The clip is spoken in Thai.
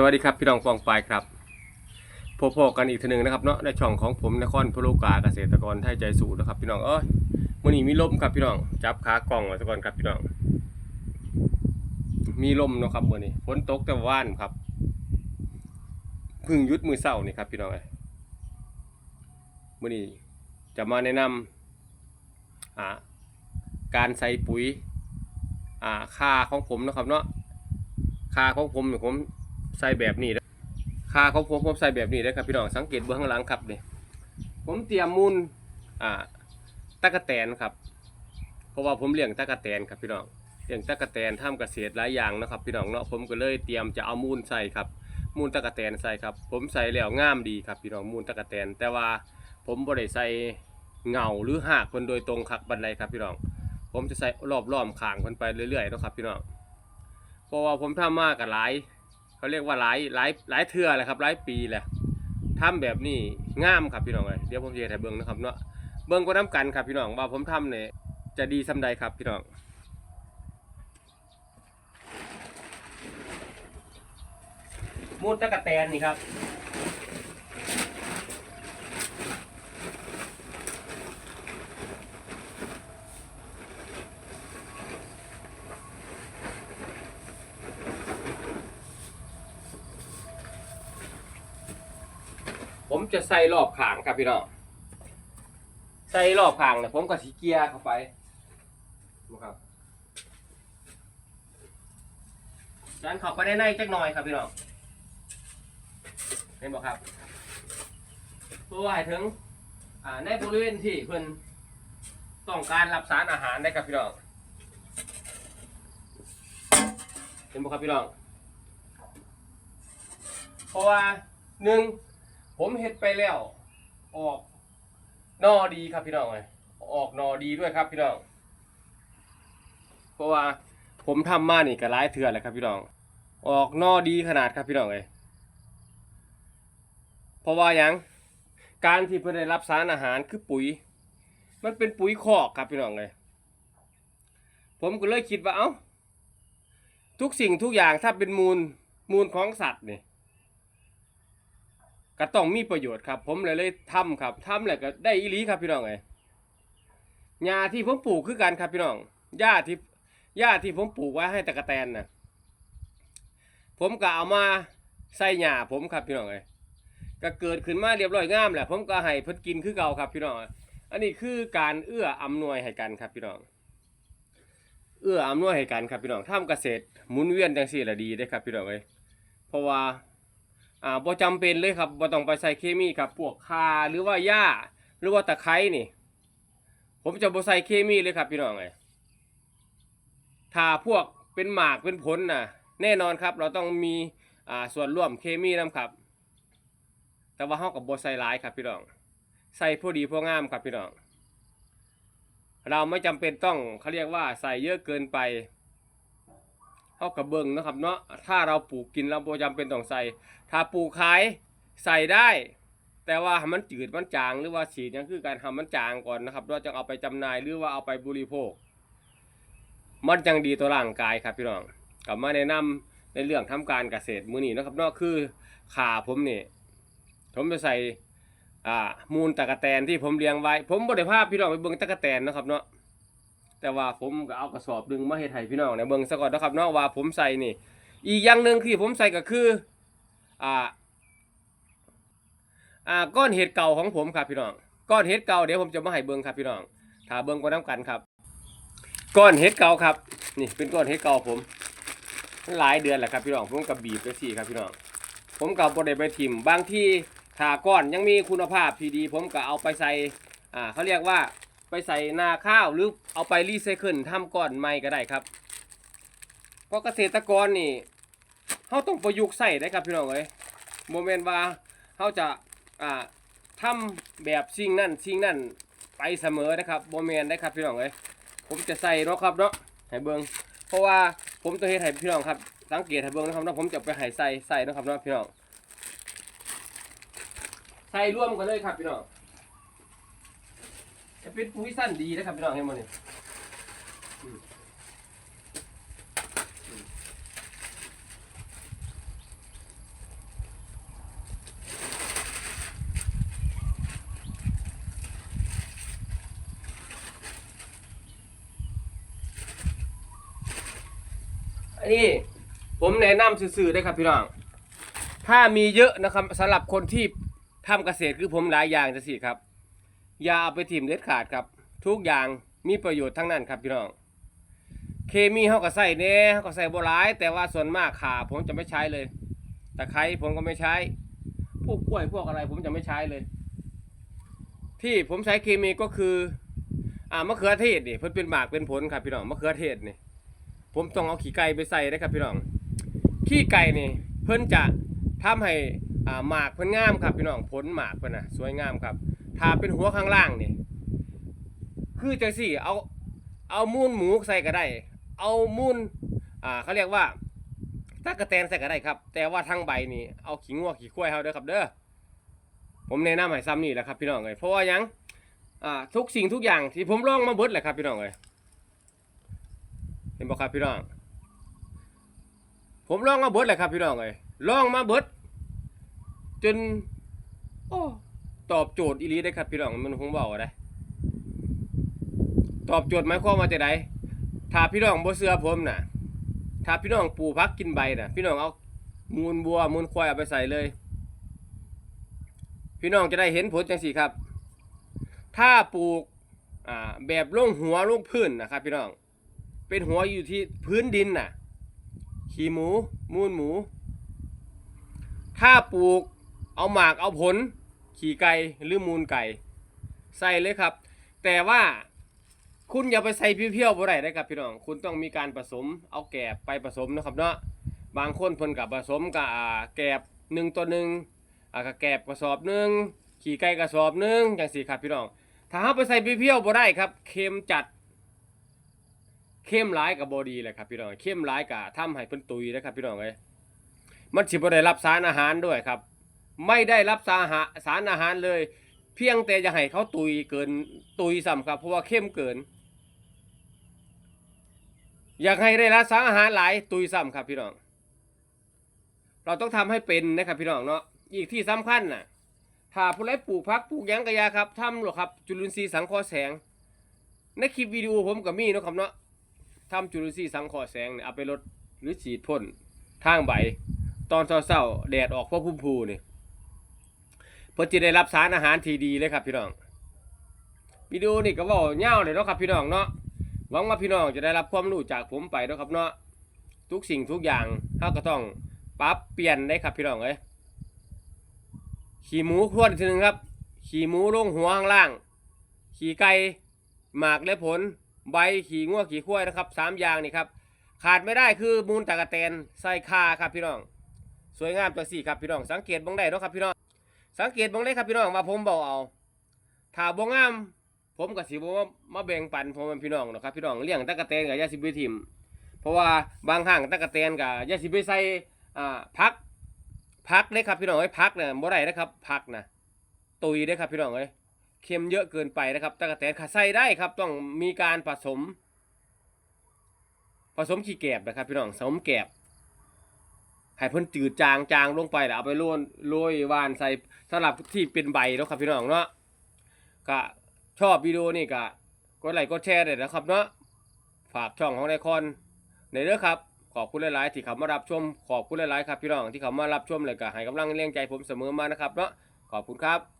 สวัสดีครับพี่น้องฟองปลายครับพบกันอีกทีหนึ่งนะครับเนาะในช่องของผมนครพลูกาเกษตรกรไทยใจสูนะครับ พี่น้องเอ้ยมื่อนี้มีลมครับพี่น้องจับขากล่องไว้ซะก่อนครับพี่น้อง มีลมเนาะครับมื่อนี้ฝนตกแต่ว่านครับพึ่งยุดมือเศร้านี่ครับพี่น้องเอ้ยมื่อนี้จะมาแนะนำอ่าการใส่ปุ๋ยอ่าค่าของผมนะครับเนาะค่าของผมผม ใส่แบบนี้นะค่าของผมผมใส่แบบนี้นะครับพี่น้องสังเกตเบื้องข้างหลังครับเนี่ยผมเตรียมมูลอ่าตะกะแตนครับ เพราะว่าผมเลี้ยงตะกะแตนครับพี่น้องเลี้ยงตะกะแตนทำเกษตรหลายอย่างนะครับ พี่น้องเนาะผมก็เลยเตรียมจะเอามูลใส่ครับ มูลตะกะแตนใส่ครับ ผมใส่แล้วงามดีครับพี่น้องมูลตะกะแตน แต่ว่าผมบ่ได้ใส่เงาหรือหากคนโดยตรงครับบันไดครับพี่น้อง ผมจะใส่รอบๆขางคนไปเรื่อยๆนะครับพี่น้องเพราะว่าผมทำมากกับหลาย เขาเรียกว่าหลายหลายหลายเทื่อแหละครับหลายปีแหละทำแบบนี้งามครับพี่น้องเลยเดี๋ยวผมจะถ่ายเบิ่งนะครับเนาะเบิ่งก็น้ำกันครับพี่น้องว่าผมทำเนี่ยจะดีสำใดครับพี่น้องมูดตะกะแตนนี่ครับ ผมจะใส่รอบขางครับพี่น้องใส่รอบขางเนี่ยผมก็สีเกียร์เข้าไปนะครับดันเข้าไปในในจักหน่อยครับพี่น้องเห็นบ่ครับเพื่อให้ถึงในบริเวณที่เพิ่นต้องการรับสารอาหารได้ครับพี่น้องเห็นบ่ครับพี่น้องเพราะว่าหนึ่ง ผมเฮ็ดไปแล้ว ออกนอดีครับพี่น้องเลยออกนอดีด้วยครับพี่น้อง เพราะว่าผมทำมานี่ก็หลายเทื่อนแล้วครับพี่น้อง ออกนอดีขนาดครับพี่น้องเลยเพราะว่ายังการที่เพื่อได้รับสารอาหารคือปุ๋ย มันเป็นปุ๋ยคอกครับพี่น้องเลยผมก็เลยคิดว่าเอ้าทุกสิ่งทุกอย่างถ้าเป็นมูลมูลของสัตว์นี่ ก็ต้องมีประโยชน์ครับ ผมเลยเลยทำครับทำแล้วก็ได้อีหลีครับพี่น้องไงหญ้าที่ผมปลูกคือกันครับพี่น้องหญ้าที่หญ้าที่ผมปลูกไว้ให้ตะกะแตนนะผมก็เอามาใส่หญ้าผมครับพี่น้องไงก็เกิดขึ้นมาเรียบร้อยงามแหละผมก็ให้เพิ่นกินคือเก่าครับพี่น้องอันนี้คือการเอื้ออำนวยให้กันครับพี่น้องเอื้ออำนวยให้กันครับพี่น้องทำเกษตรหมุนเวียนจังสี่ละดีได้ครับพี่น้องเอ้ยเพราะว่า อ่าบ่จำเป็นเลยครับบ่ต้องไปใส่เคมีครับพวกคาหรือว่าหญ้าหรือว่าตะไคร้นี่ ผมจะบ่ใส่เคมีเลยครับพี่น้องไงถ้าพวกเป็นหมากเป็นผลน่ะ แน่นอนครับ เราต้องมีอ่าส่วนร่วมเคมีนํครับ แต่ว่าเฮากับบ่ใส่หลายครับพี่น้องใส่พอดีพองามครับพี่น้องเราไม่จำเป็นต้องเขาเรียกว่าใส่เยอะเกินไป เฮากับเบิ่งนะครับเนาะถ้าเราปลูกกินเราบ่จำเป็นต้องใส่ ถ้าปลูกขายใส่ได้ แต่ว่าให้มันจืดมันจางหรือว่าฉีดยังคือการทำมันจางก่อนนะครับเราจะเอาไปจำหน่ายหรือว่าเอาไปบริโภค มันจังดีต่อร่างกายครับพี่น้องกลับมาแนะนำในเรื่องทำการเกษตรมื้อนี้นะครับเนาะคือขาผมนี่ผมจะใส่อ่ามูลตะกะแตนที่ผมเลี้ยงไว้ ผมบ่ได้พาพี่น้องไปเบิ่งตะกะแตนนะครับเนาะ แต่ว่าผมก็เอากระสอบดึงมาเฮ็ดให้พี่น้องในเบิ่งซะก่อนนะครับเนาะว่าผมใส่นี่ อีกอย่างหนึ่งที่ผมใส่ก็คืออ่าอ่าก้อนเห็ดเก่าของผมครับพี่น้องก้อนเห็ดเก่าเดี๋ยวผมจะมาให้เบิ้งครับพี่น้องถ้าเบิ้งก็น้ำกันครับก้อนเห็ดเก่าครับ นี่เป็นก้อนเห็ดเก่าผมหลายเดือนแหละครับพี่น้องผมกับบีบไปสี่ครับพี่น้องผมกับบดได้ไปทิมบางที่ถ้าก้อนยังมีคุณภาพที่ดี ผมก็เอาไปใส่อ่าเขาเรียกว่า ไปใส่นาข้าวหรือเอาไปรีไซเคิลทำก้อนใหม่ก็ได้ครับ เพราะเกษตรกรนี่เขาต้องประยุกต์ใส่ได้ครับพี่น้องเอ้ยโมเมนต์ว่าเขาจะอ่าทำแบบสิ่งนั่นสิ่งนั่นไปเสมอนะครับโมเมนต์ได้ครับพี่น้องเอ้ยผมจะใส่เนาะครับเนาะให้เบิงเพราะว่าผมต้องเฮ็ดให้พี่น้องครับสังเกตให้เบิงนะครับเนาะผมจะไปให้ใส่ใส่นะครับเนาะพี่น้องใส่ร่วมกันเลยครับพี่น้อง เป็นมุ้ยสั้นดีนะครับพี่น้องเห็นมั้ยเนี่ยอันนี้ผมแนะนำซื่อๆได้ครับพี่น้อง ถ้ามีเยอะนะครับสำหรับคนที่ทำเกษตรคือผมหลายอย่างจะสิครับ อย่าเอาไปถิ่มเด็ดขาดครับ ทุกอย่างมีประโยชน์ทั้งนั้นครับพี่น้อง เคมีเขาก็ใส่เน่เขาก็ใส่โบรายแต่ว่าส่วนมากขาผมจะไม่ใช้เลยตะไคร้ผมก็ไม่ใช้ พวกกล้วยพวกอะไรผมจะไม่ใช้เลย ที่ผมใช้เคมีก็คือ อ่ามะเขือเทศนี่เพิ่นเป็นหมากเป็นผลครับพี่น้องมะเขือเทศนี่ผมต้องเอาขี้ไก่ไปใส่นะครับพี่น้องขี้ไก่นี่เพิ่นจะทำให้อ่าหมากเพิ่นงามครับพี่น้องผลหมากเพิ่นน่ะสวยงามครับ ถ้าเป็นหัวข้างล่างนี่คือจังสี่เอาเอามูลหมูใส่ก็ได้ เอามูลอ่าเขาเรียกว่าตะกะแตนใส่ก็ได้ครับ แต่ว่าทางใบนี่เอาขี้งัวขี้ควายเฮาเด้อครับเด้อผมแนะนำให้ซ้ำนี่แหละครับพี่น้องเอ้ยเพราะว่ายังอ่าทุกสิ่งทุกอย่างที่ผมลองมาเบิดแหละครับพี่น้องเอ้ยเห็นบ่ครับพี่น้อง ผมลองมาเบิดแหละครับพี่น้องเอ้ยลองมาเบิดจนโอ้ ตอบโจทย์อีหลีได้ครับพี่น้องมันคงบอกได้ตอบโจทย์หมายความว่าจะไดถ้าพี่น้องบ่เชื่อผมน่ะ ถ้าพี่น้องปลูกพักกินใบน่ะ พี่น้องเอามูลบัวมูลควายเอาไปใส่เลย พี่น้องจะได้เห็นผลจังสี่ครับ ถ้าปลูกอ่าแบบลงหัวลงพื้นนะครับ พี่น้อง เป็นหัวอยู่ที่พื้นดินน่ะ ขี้หมู มูลหมู ถ้าปลูกเอาหมากเอาผล ขี่ไก่หรือมูลไก่ใส่เลยครับ แต่ว่าคุณอย่าไปใส่เพียวๆบ่ได้นะครับพี่น้อง คุณต้องมีการผสมเอาแกบไปผสมนะครับเนาะ บางคนเพิ่นกับผสมกับแกบหนึ่งตัวหนึ่งกับแกบกระสอบหนึ่งขี่ไก่กระสอบหนึ่งจังสี่ครับพี่น้อง ถ้าเฮาไปใส่เพียวๆบ่ได้ครับ เค็มจัดเข้มร้ายกับบอดีเลยครับพี่น้องเข้มร้ายกับทำให้เพิ่นตุยนะครับพี่น้องเอ้ยมันสิบ่ได้รับสารอาหารด้วยครับ ไม่ได้รับสารอาหารสารอาหารเลย เพียงแต่จะให้เขาตุยเกินตุยซ้ำครับเพราะว่าเข้มเกิน อยากให้ได้รับสารอาหารหลายตุยซ้ำครับพี่น้อง เราต้องทำให้เป็นนะครับพี่น้องเนาะอีกที่สำคัญน่ะถ้าผู้ใดปลูกพักปลูกยังกระยาครับทำหรอกครับ จุลินทรีย์สังเคราะห์แสง ในคลิปวิดีโอผมก็มีเนาะครับเนาะทำจุลินทรีย์สังเคราะห์แสงเนี่ยเอาไปลดหรือฉีดพ่นทางใบ ตอนเช้าๆแดดออกเพราะพุ่มพูนี่ พื่อจะได้รับสารอาหารที่ดีเลยครับพี่น้องวิดีโอนี่ก็เว่าเง่าเลยเนาะครับพี่น้องเนาะหวังว่าพี่น้องจะได้รับความรู้จากผมไปเนาะครับเนาะทุกสิ่งทุกอย่างเราก็ต้องปรับเปลี่ยนได้ครับพี่น้องเอ้ยขี่หมูควดทีหนึงครับ ขี่หมูลงหัวข้างล่าง ขี่ไก่หมากและผล ใบขี่งัวขี่ควายนะครับสามอย่างนี่ครับขาดไม่ได้คือมูลตะกะแตนใส่คาครับพี่น้อง สวยงามจังสี่ครับพี่น้องสังเกตบ้งได้เนาะครับพี่น้อง สังเกตบ้งได้ครับพี่น้องว่าผมบอกเอาถ้าบ่งาม ผมกับสิบ่มามาแบ่งปันผมเป็นพี่น้องเนาะครับพี่น้องเลี้ยงตะกะแตนกับยาสิบไปทิมเพราะว่าบางครั้งตะกะแตนกับยาสิไปใส่อ่าพักพักเลยครับพี่น้องไอ้พักเนี่ยบ่ได้นะครับพักนะตุยได้ครับพี่น้องเอ้ยเค็มเยอะเกินไปนะครับตะกะแตนขาใส่ได้ครับ ต้องมีการผสม ผสมขี้แกบนะครับพี่น้องผสมแกบ ให้เพิ่นจืดจางจางลงไปแล้วเอาไปโรยโรยวานใส่สำหรับที่เป็นใบเนาะครับพี่น้องเนาะก็ชอบวิดีโอนี่ก็กดไลค์กดแชร์เลยนะครับเนาะฝากช่องของไดคอนในเด้อครับขอบคุณหลาย ๆ ที่เขามารับชมขอบคุณหลาย ๆ ครับพี่น้องที่เขามารับชมเลยก็ให้กำลังเลี้ยงใจผมเสมอมานะครับเนาะขอบคุณครับ